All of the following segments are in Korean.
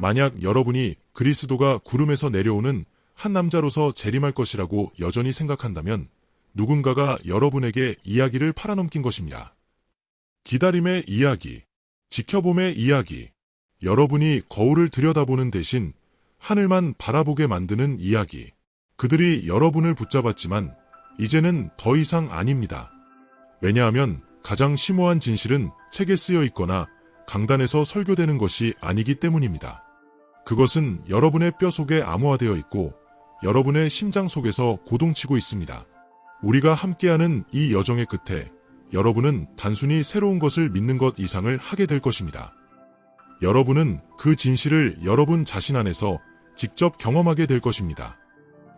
만약 여러분이 그리스도가 구름에서 내려오는 한 남자로서 재림할 것이라고 여전히 생각한다면 누군가가 여러분에게 이야기를 팔아넘긴 것입니다. 기다림의 이야기, 지켜봄의 이야기, 여러분이 거울을 들여다보는 대신 하늘만 바라보게 만드는 이야기. 그들이 여러분을 붙잡았지만 이제는 더 이상 아닙니다. 왜냐하면 가장 심오한 진실은 책에 쓰여 있거나 강단에서 설교되는 것이 아니기 때문입니다. 그것은 여러분의 뼈 속에 암호화되어 있고 여러분의 심장 속에서 고동치고 있습니다. 우리가 함께하는 이 여정의 끝에 여러분은 단순히 새로운 것을 믿는 것 이상을 하게 될 것입니다. 여러분은 그 진실을 여러분 자신 안에서 직접 경험하게 될 것입니다.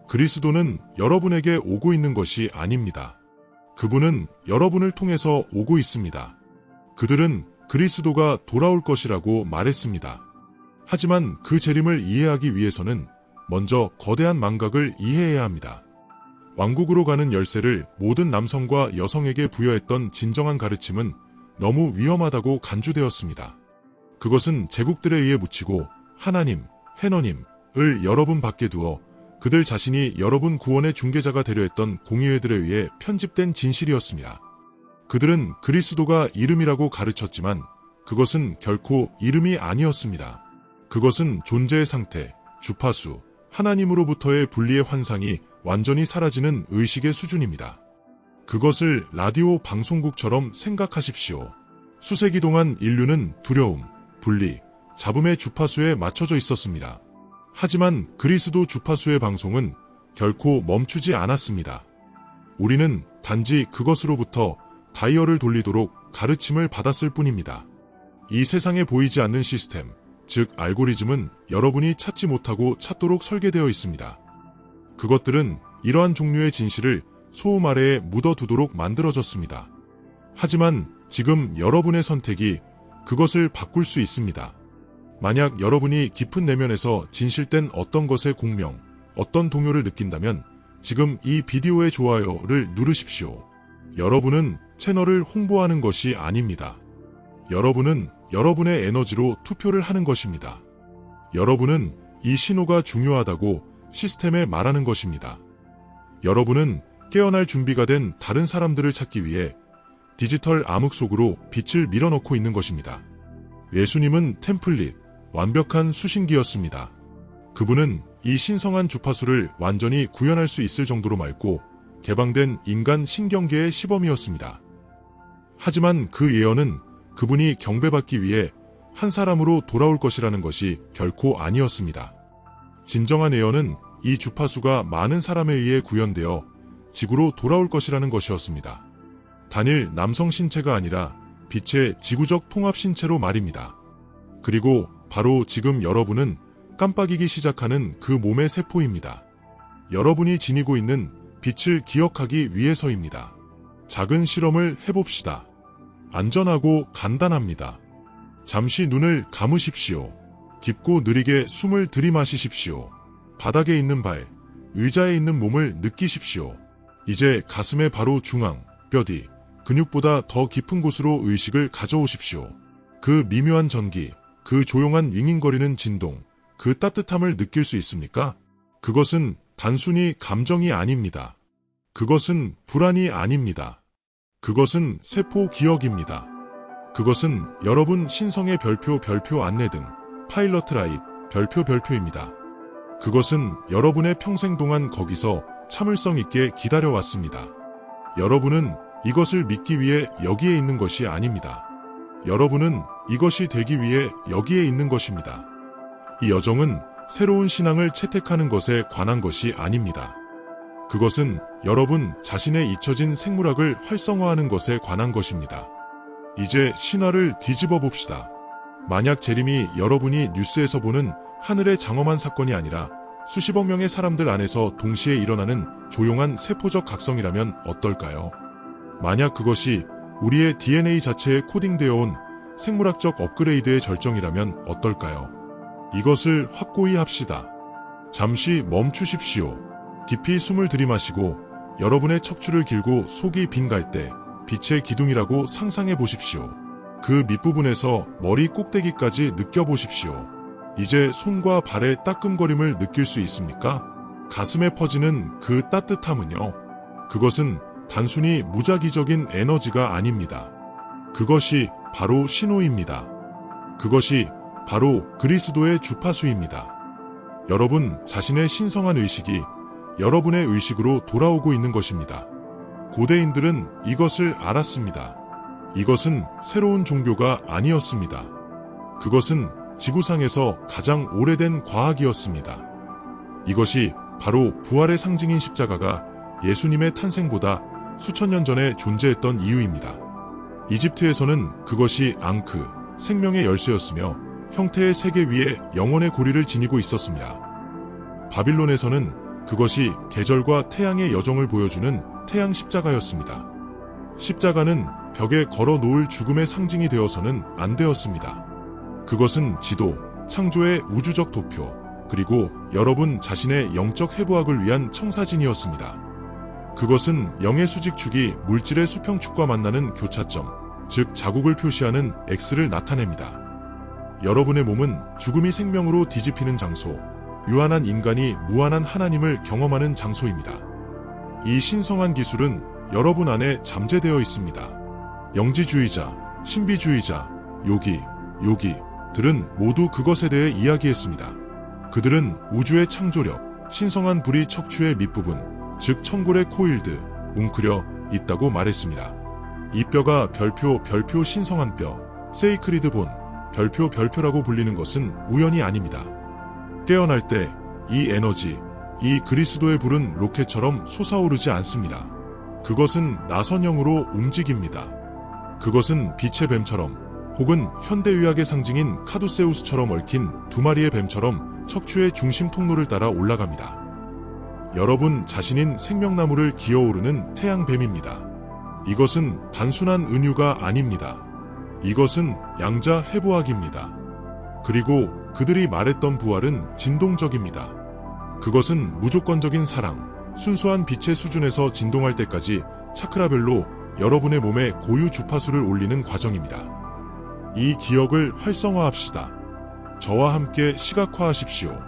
그리스도는 여러분에게 오고 있는 것이 아닙니다. 그분은 여러분을 통해서 오고 있습니다. 그들은 그리스도가 돌아올 것이라고 말했습니다. 하지만 그 재림을 이해하기 위해서는 먼저 거대한 망각을 이해해야 합니다. 왕국으로 가는 열쇠를 모든 남성과 여성에게 부여했던 진정한 가르침은 너무 위험하다고 간주되었습니다. 그것은 제국들에 의해 묻히고 하나님, 해너님을 여러분 밖에 두어 그들 자신이 여러분 구원의 중개자가 되려 했던 공의회들에 의해 편집된 진실이었습니다. 그들은 그리스도가 이름이라고 가르쳤지만 그것은 결코 이름이 아니었습니다. 그것은 존재의 상태, 주파수, 하나님으로부터의 분리의 환상이 완전히 사라지는 의식의 수준입니다. 그것을 라디오 방송국처럼 생각하십시오. 수세기 동안 인류는 두려움, 분리, 잡음의 주파수에 맞춰져 있었습니다. 하지만 그리스도 주파수의 방송은 결코 멈추지 않았습니다. 우리는 단지 그것으로부터 다이얼을 돌리도록 가르침을 받았을 뿐입니다. 이 세상에 보이지 않는 시스템, 즉 알고리즘은 여러분이 찾지 못하고 찾도록 설계되어 있습니다. 그것들은 이러한 종류의 진실을 소음 아래에 묻어두도록 만들어졌습니다. 하지만 지금 여러분의 선택이 그것을 바꿀 수 있습니다. 만약 여러분이 깊은 내면에서 진실된 어떤 것의 공명, 어떤 동요를 느낀다면 지금 이 비디오의 좋아요를 누르십시오. 여러분은 채널을 홍보하는 것이 아닙니다. 여러분은 여러분의 에너지로 투표를 하는 것입니다. 여러분은 이 신호가 중요하다고 시스템에 말하는 것입니다. 여러분은 깨어날 준비가 된 다른 사람들을 찾기 위해 디지털 암흑 속으로 빛을 밀어넣고 있는 것입니다. 예수님은 템플릿, 완벽한 수신기였습니다. 그분은 이 신성한 주파수를 완전히 구현할 수 있을 정도로 맑고 개방된 인간 신경계의 시범이었습니다. 하지만 그 예언은 그분이 경배받기 위해 한 사람으로 돌아올 것이라는 것이 결코 아니었습니다. 진정한 예언은 이 주파수가 많은 사람에 의해 구현되어 지구로 돌아올 것이라는 것이었습니다. 단일 남성 신체가 아니라 빛의 지구적 통합 신체로 말입니다. 그리고 바로 지금 여러분은 깜빡이기 시작하는 그 몸의 세포입니다. 여러분이 지니고 있는 빛을 기억하기 위해서입니다. 작은 실험을 해봅시다. 안전하고 간단합니다. 잠시 눈을 감으십시오. 깊고 느리게 숨을 들이마시십시오. 바닥에 있는 발, 의자에 있는 몸을 느끼십시오. 이제 가슴의 바로 중앙, 뼈뒤, 근육보다 더 깊은 곳으로 의식을 가져오십시오. 그 미묘한 전기, 그 조용한 윙윙거리는 진동, 그 따뜻함을 느낄 수 있습니까? 그것은 단순히 감정이 아닙니다. 그것은 불안이 아닙니다. 그것은 세포 기억입니다. 그것은 여러분 신성의 별표 별표 안내 등 파일럿 라이트 별표 별표입니다. 그것은 여러분의 평생 동안 거기서 참을성 있게 기다려왔습니다. 여러분은 이것을 믿기 위해 여기에 있는 것이 아닙니다. 여러분은 이것이 되기 위해 여기에 있는 것입니다. 이 여정은 새로운 신앙을 채택하는 것에 관한 것이 아닙니다. 그것은 여러분 자신의 잊혀진 생물학을 활성화하는 것에 관한 것입니다. 이제 신화를 뒤집어 봅시다. 만약 재림이 여러분이 뉴스에서 보는 하늘의 장엄한 사건이 아니라 수십억 명의 사람들 안에서 동시에 일어나는 조용한 세포적 각성이라면 어떨까요? 만약 그것이 우리의 DNA 자체에 코딩되어 온 생물학적 업그레이드의 절정이라면 어떨까요? 이것을 확고히 합시다. 잠시 멈추십시오. 깊이 숨을 들이마시고 여러분의 척추를 길고 속이 빈갈 때 빛의 기둥이라고 상상해 보십시오. 그 밑부분에서 머리 꼭대기까지 느껴보십시오. 이제 손과 발의 따끔거림을 느낄 수 있습니까? 가슴에 퍼지는 그 따뜻함은요. 그것은 단순히 무작위적인 에너지가 아닙니다. 그것이 바로 신호입니다. 그것이 바로 그리스도의 주파수입니다. 여러분 자신의 신성한 의식이 여러분의 의식으로 돌아오고 있는 것입니다. 고대인들은 이것을 알았습니다. 이것은 새로운 종교가 아니었습니다. 그것은 지구상에서 가장 오래된 과학이었습니다. 이것이 바로 부활의 상징인 십자가가 예수님의 탄생보다 수천 년 전에 존재했던 이유입니다. 이집트에서는 그것이 앙크, 생명의 열쇠였으며 형태의 세계 위에 영혼의 고리를 지니고 있었습니다. 바빌론에서는 그것이 계절과 태양의 여정을 보여주는 태양 십자가였습니다. 십자가는 벽에 걸어 놓을 죽음의 상징이 되어서는 안 되었습니다. 그것은 지도, 창조의 우주적 도표, 그리고 여러분 자신의 영적 해부학을 위한 청사진이었습니다. 그것은 영의 수직축이 물질의 수평축과 만나는 교차점, 즉 자국을 표시하는 X를 나타냅니다. 여러분의 몸은 죽음이 생명으로 뒤집히는 장소, 유한한 인간이 무한한 하나님을 경험하는 장소입니다. 이 신성한 기술은 여러분 안에 잠재되어 있습니다. 영지주의자, 신비주의자, 요기, 요기들은 모두 그것에 대해 이야기했습니다. 그들은 우주의 창조력, 신성한 불이 척추의 밑부분, 즉 청골의 코일드, 웅크려 있다고 말했습니다. 이 뼈가 별표 별표 신성한 뼈, 세이크리드 본, 별표 별표라고 불리는 것은 우연이 아닙니다. 깨어날 때 이 에너지, 이 그리스도의 불은 로켓처럼 솟아오르지 않습니다. 그것은 나선형으로 움직입니다. 그것은 빛의 뱀처럼 혹은 현대의학의 상징인 카두세우스처럼 얽힌 두 마리의 뱀처럼 척추의 중심 통로를 따라 올라갑니다. 여러분 자신인 생명나무를 기어오르는 태양뱀입니다. 이것은 단순한 은유가 아닙니다. 이것은 양자 해부학입니다. 그리고 그들이 말했던 부활은 진동적입니다. 그것은 무조건적인 사랑, 순수한 빛의 수준에서 진동할 때까지 차크라별로 여러분의 몸에 고유 주파수를 올리는 과정입니다. 이 기억을 활성화합시다. 저와 함께 시각화하십시오.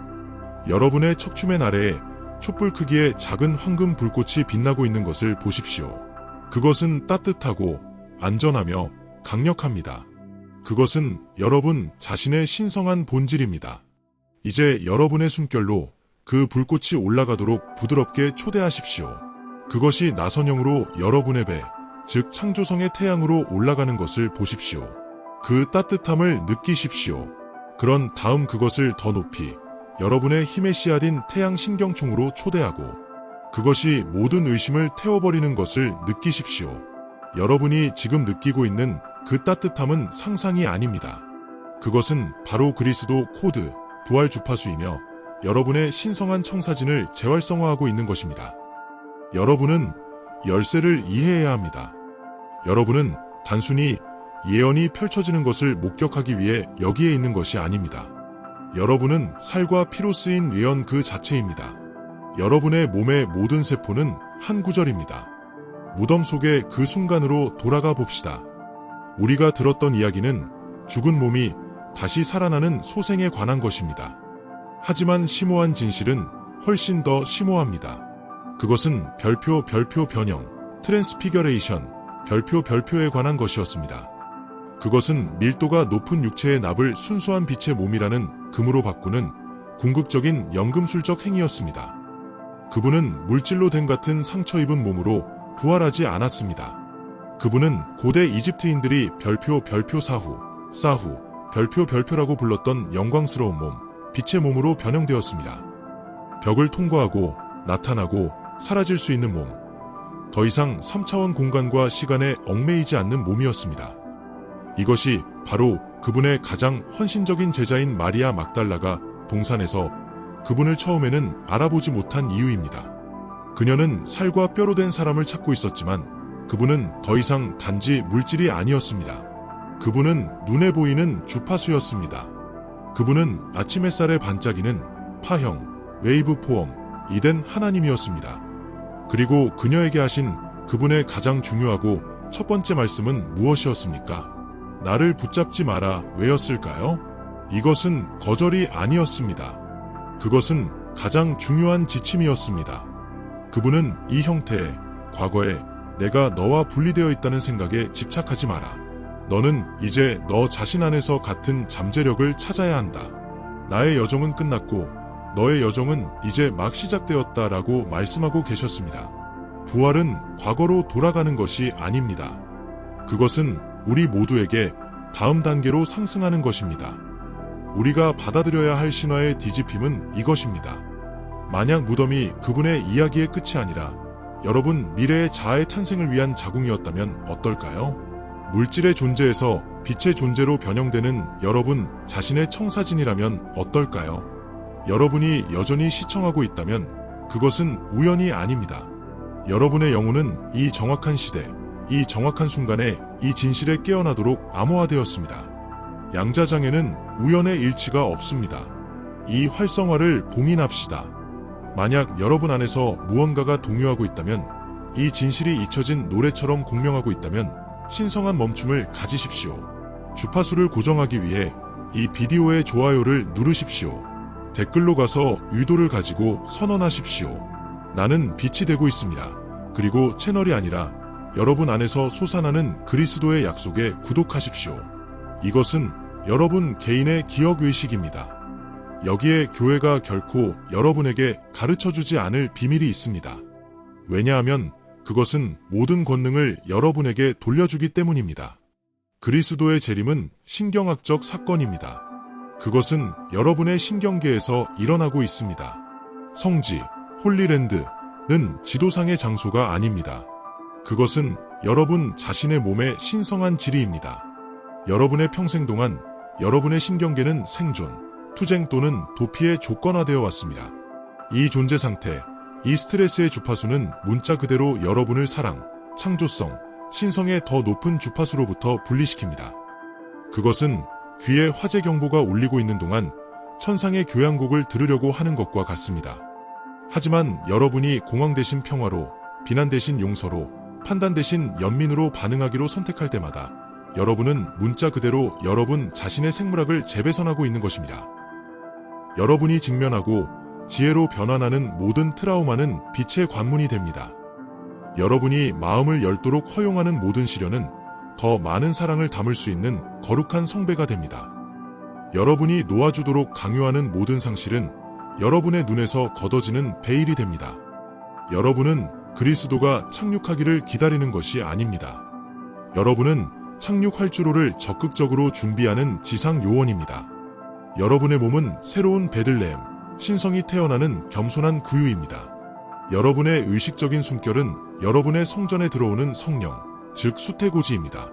여러분의 척추맨 아래에 촛불 크기의 작은 황금 불꽃이 빛나고 있는 것을 보십시오. 그것은 따뜻하고 안전하며 강력합니다. 그것은 여러분 자신의 신성한 본질입니다. 이제 여러분의 숨결로 그 불꽃이 올라가도록 부드럽게 초대하십시오. 그것이 나선형으로 여러분의 배, 즉 창조성의 태양으로 올라가는 것을 보십시오. 그 따뜻함을 느끼십시오. 그런 다음 그것을 더 높이 여러분의 힘의 씨앗인 태양 신경총으로 초대하고 그것이 모든 의심을 태워버리는 것을 느끼십시오. 여러분이 지금 느끼고 있는 그 따뜻함은 상상이 아닙니다. 그것은 바로 그리스도 코드, 부활 주파수이며 여러분의 신성한 청사진을 재활성화하고 있는 것입니다. 여러분은 열쇠를 이해해야 합니다. 여러분은 단순히 예언이 펼쳐지는 것을 목격하기 위해 여기에 있는 것이 아닙니다. 여러분은 살과 피로 쓰인 예언 그 자체입니다. 여러분의 몸의 모든 세포는 한 구절입니다. 무덤 속의 그 순간으로 돌아가 봅시다. 우리가 들었던 이야기는 죽은 몸이 다시 살아나는 소생에 관한 것입니다. 하지만 심오한 진실은 훨씬 더 심오합니다. 그것은 별표 별표 변형, 트랜스피겨레이션, 별표 별표에 관한 것이었습니다. 그것은 밀도가 높은 육체의 납을 순수한 빛의 몸이라는 금으로 바꾸는 궁극적인 연금술적 행위였습니다. 그분은 물질로 된 같은 상처 입은 몸으로 부활하지 않았습니다. 그분은 고대 이집트인들이 별표 별표 사후, 사후, 별표 별표라고 불렀던 영광스러운 몸, 빛의 몸으로 변형되었습니다. 벽을 통과하고 나타나고 사라질 수 있는 몸. 더 이상 3차원 공간과 시간에 얽매이지 않는 몸이었습니다. 이것이 바로 그분의 가장 헌신적인 제자인 마리아 막달라가 동산에서 그분을 처음에는 알아보지 못한 이유입니다. 그녀는 살과 뼈로 된 사람을 찾고 있었지만 그분은 더 이상 단지 물질이 아니었습니다. 그분은 눈에 보이는 주파수였습니다. 그분은 아침 햇살에 반짝이는 파형, 웨이브 포엄, 이된 하나님이었습니다. 그리고 그녀에게 하신 그분의 가장 중요하고 첫 번째 말씀은 무엇이었습니까? 나를 붙잡지 마라 왜였을까요? 이것은 거절이 아니었습니다. 그것은 가장 중요한 지침이었습니다. 그분은 이 형태에 과거에 내가 너와 분리되어 있다는 생각에 집착하지 마라. 너는 이제 너 자신 안에서 같은 잠재력을 찾아야 한다. 나의 여정은 끝났고 너의 여정은 이제 막 시작되었다 라고 말씀하고 계셨습니다. 부활은 과거로 돌아가는 것이 아닙니다. 그것은 우리 모두에게 다음 단계로 상승하는 것입니다. 우리가 받아들여야 할 신화의 뒤집힘은 이것입니다. 만약 무덤이 그분의 이야기의 끝이 아니라 여러분 미래의 자아의 탄생을 위한 자궁이었다면 어떨까요? 물질의 존재에서 빛의 존재로 변형되는 여러분 자신의 청사진이라면 어떨까요? 여러분이 여전히 시청하고 있다면 그것은 우연이 아닙니다. 여러분의 영혼은 이 정확한 시대, 이 정확한 순간에 이 진실에 깨어나도록 암호화되었습니다. 양자장에는 우연의 일치가 없습니다. 이 활성화를 봉인합시다. 만약 여러분 안에서 무언가가 동요하고 있다면 이 진실이 잊혀진 노래처럼 공명하고 있다면 신성한 멈춤을 가지십시오. 주파수를 고정하기 위해 이 비디오의 좋아요를 누르십시오. 댓글로 가서 의도를 가지고 선언하십시오. 나는 빛이 되고 있습니다. 그리고 채널이 아니라 여러분 안에서 솟아나는 그리스도의 약속에 구독하십시오. 이것은 여러분 개인의 기억의식입니다. 여기에 교회가 결코 여러분에게 가르쳐 주지 않을 비밀이 있습니다. 왜냐하면 그것은 모든 권능을 여러분에게 돌려주기 때문입니다. 그리스도의 재림은 신경학적 사건입니다. 그것은 여러분의 신경계에서 일어나고 있습니다. 성지, 홀리랜드는 지도상의 장소가 아닙니다. 그것은 여러분 자신의 몸의 신성한 지리입니다. 여러분의 평생 동안 여러분의 신경계는 생존, 투쟁 또는 도피에 조건화되어 왔습니다. 이 존재 상태, 이 스트레스의 주파수는 문자 그대로 여러분을 사랑, 창조성, 신성의 더 높은 주파수로부터 분리시킵니다. 그것은 귀에 화재 경보가 울리고 있는 동안 천상의 교향곡을 들으려고 하는 것과 같습니다. 하지만 여러분이 공황 대신 평화로, 비난 대신 용서로, 판단 대신 연민으로 반응하기로 선택할 때마다 여러분은 문자 그대로 여러분 자신의 생물학을 재배선하고 있는 것입니다. 여러분이 직면하고 지혜로 변환하는 모든 트라우마는 빛의 관문이 됩니다. 여러분이 마음을 열도록 허용하는 모든 시련은 더 많은 사랑을 담을 수 있는 거룩한 성배가 됩니다. 여러분이 놓아주도록 강요하는 모든 상실은 여러분의 눈에서 걷어지는 베일이 됩니다. 여러분은 그리스도가 착륙하기를 기다리는 것이 아닙니다. 여러분은 착륙 활주로를 적극적으로 준비하는 지상 요원입니다. 여러분의 몸은 새로운 베들레헴, 신성이 태어나는 겸손한 구유입니다. 여러분의 의식적인 숨결은 여러분의 성전에 들어오는 성령, 즉 수태고지입니다.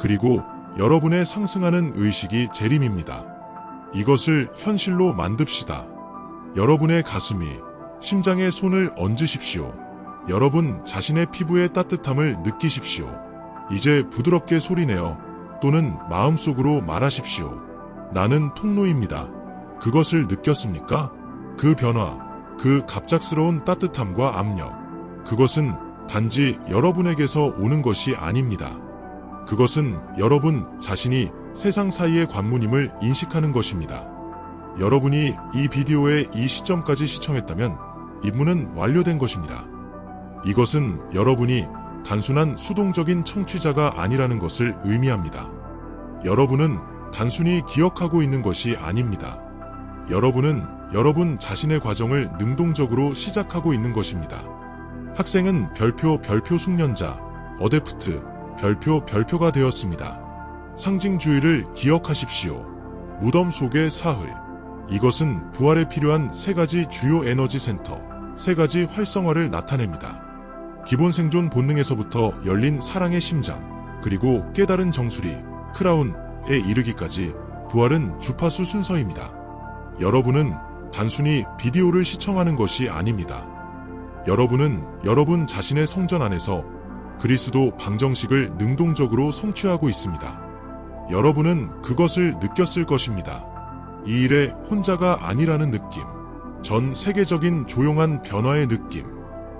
그리고 여러분의 상승하는 의식이 재림입니다. 이것을 현실로 만듭시다. 여러분의 가슴이 심장에 손을 얹으십시오. 여러분 자신의 피부의 따뜻함을 느끼십시오. 이제 부드럽게 소리내어 또는 마음속으로 말하십시오. 나는 통로입니다. 그것을 느꼈습니까? 그 변화, 그 갑작스러운 따뜻함과 압력. 그것은 단지 여러분에게서 오는 것이 아닙니다. 그것은 여러분 자신이 세상 사이의 관문임을 인식하는 것입니다. 여러분이 이 비디오의 이 시점까지 시청했다면 임무는 완료된 것입니다. 이것은 여러분이 단순한 수동적인 청취자가 아니라는 것을 의미합니다. 여러분은 단순히 기억하고 있는 것이 아닙니다. 여러분은 여러분 자신의 과정을 능동적으로 시작하고 있는 것입니다. 학생은 별표 별표 숙련자, 어데프트, 별표 별표가 되었습니다. 상징주의를 기억하십시오. 무덤 속의 사흘. 이것은 부활에 필요한 세 가지 주요 에너지 센터, 세 가지 활성화를 나타냅니다. 기본 생존 본능에서부터 열린 사랑의 심장, 그리고 깨달은 정수리, 크라운, 에 이르기까지 부활은 주파수 순서입니다. 여러분은 단순히 비디오를 시청하는 것이 아닙니다. 여러분은 여러분 자신의 성전 안에서 그리스도 방정식을 능동적으로 성취하고 있습니다. 여러분은 그것을 느꼈을 것입니다. 이 일에 혼자가 아니라는 느낌. 전 세계적인 조용한 변화의 느낌.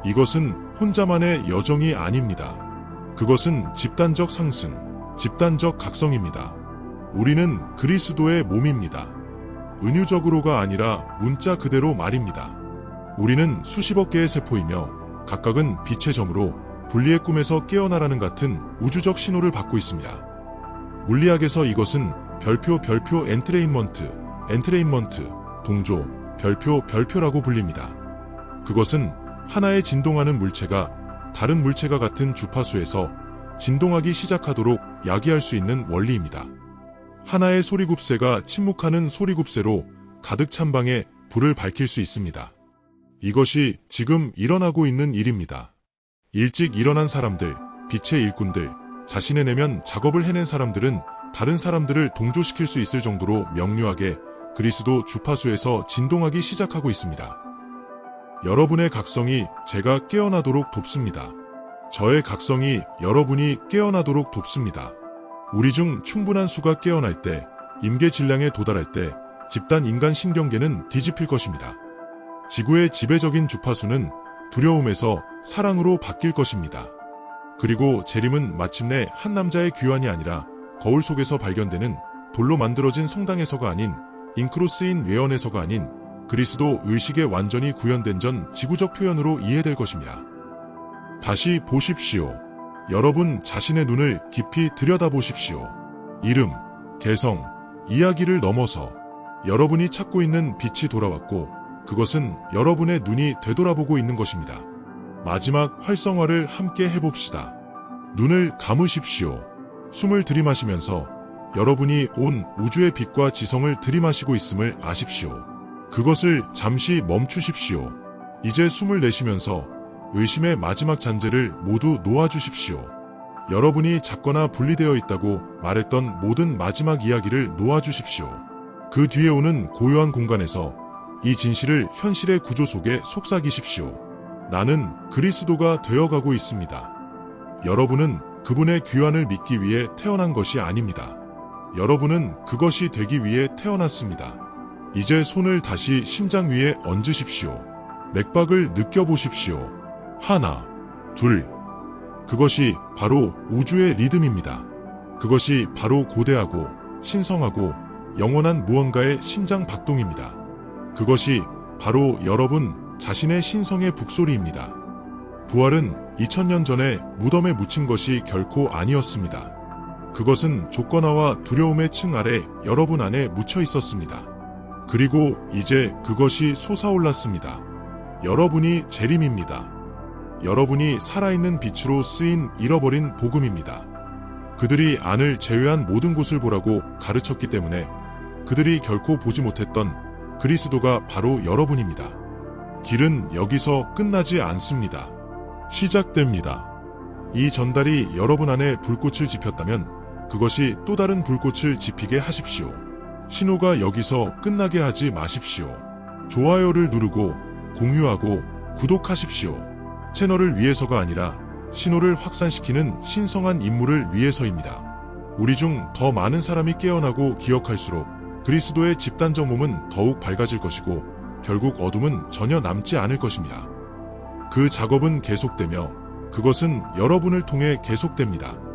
이것은 혼자만의 여정이 아닙니다. 그것은 집단적 상승, 집단적 각성입니다. 우리는 그리스도의 몸입니다. 은유적으로가 아니라 문자 그대로 말입니다. 우리는 수십억 개의 세포이며 각각은 빛의 점으로 분리의 꿈에서 깨어나라는 같은 우주적 신호를 받고 있습니다. 물리학에서 이것은 별표 별표 엔트레인먼트, 엔트레인먼트, 동조, 별표 별표라고 불립니다. 그것은 하나의 진동하는 물체가 다른 물체가 같은 주파수에서 진동하기 시작하도록 야기할 수 있는 원리입니다. 하나의 소리굽새가 침묵하는 소리굽새로 가득 찬 방에 불을 밝힐 수 있습니다. 이것이 지금 일어나고 있는 일입니다. 일찍 일어난 사람들, 빛의 일꾼들, 자신의 내면 작업을 해낸 사람들은 다른 사람들을 동조시킬 수 있을 정도로 명료하게 그리스도 주파수에서 진동하기 시작하고 있습니다. 여러분의 각성이 제가 깨어나도록 돕습니다. 저의 각성이 여러분이 깨어나도록 돕습니다. 우리 중 충분한 수가 깨어날 때, 임계 질량에 도달할 때 집단 인간 신경계는 뒤집힐 것입니다. 지구의 지배적인 주파수는 두려움에서 사랑으로 바뀔 것입니다. 그리고 재림은 마침내 한 남자의 귀환이 아니라 거울 속에서 발견되는 돌로 만들어진 성당에서가 아닌 잉크로 쓰인 외연에서가 아닌 그리스도 의식에 완전히 구현된 전 지구적 표현으로 이해될 것입니다. 다시 보십시오. 여러분 자신의 눈을 깊이 들여다보십시오. 이름, 개성, 이야기를 넘어서 여러분이 찾고 있는 빛이 돌아왔고 그것은 여러분의 눈이 되돌아보고 있는 것입니다. 마지막 활성화를 함께 해봅시다. 눈을 감으십시오. 숨을 들이마시면서 여러분이 온 우주의 빛과 지성을 들이마시고 있음을 아십시오. 그것을 잠시 멈추십시오. 이제 숨을 내쉬면서 의심의 마지막 잔재를 모두 놓아주십시오. 여러분이 작거나 분리되어 있다고 말했던 모든 마지막 이야기를 놓아주십시오. 그 뒤에 오는 고요한 공간에서 이 진실을 현실의 구조 속에 속삭이십시오. 나는 그리스도가 되어가고 있습니다. 여러분은 그분의 귀환을 믿기 위해 태어난 것이 아닙니다. 여러분은 그것이 되기 위해 태어났습니다. 이제 손을 다시 심장 위에 얹으십시오. 맥박을 느껴보십시오. 하나, 둘. 그것이 바로 우주의 리듬입니다. 그것이 바로 고대하고 신성하고 영원한 무언가의 심장 박동입니다. 그것이 바로 여러분 자신의 신성의 북소리입니다. 부활은 2000년 전에 무덤에 묻힌 것이 결코 아니었습니다. 그것은 조건화와 두려움의 층 아래 여러분 안에 묻혀 있었습니다. 그리고 이제 그것이 솟아올랐습니다. 여러분이 재림입니다. 여러분이 살아있는 빛으로 쓰인 잃어버린 복음입니다. 그들이 안을 제외한 모든 곳을 보라고 가르쳤기 때문에 그들이 결코 보지 못했던 그리스도가 바로 여러분입니다. 길은 여기서 끝나지 않습니다. 시작됩니다. 이 전달이 여러분 안에 불꽃을 지폈다면 그것이 또 다른 불꽃을 지피게 하십시오. 신호가 여기서 끝나게 하지 마십시오. 좋아요를 누르고 공유하고 구독하십시오. 채널을 위해서가 아니라 신호를 확산시키는 신성한 임무를 위해서입니다. 우리 중 더 많은 사람이 깨어나고 기억할수록 그리스도의 집단적 몸은 더욱 밝아질 것이고 결국 어둠은 전혀 남지 않을 것입니다. 그 작업은 계속되며 그것은 여러분을 통해 계속됩니다.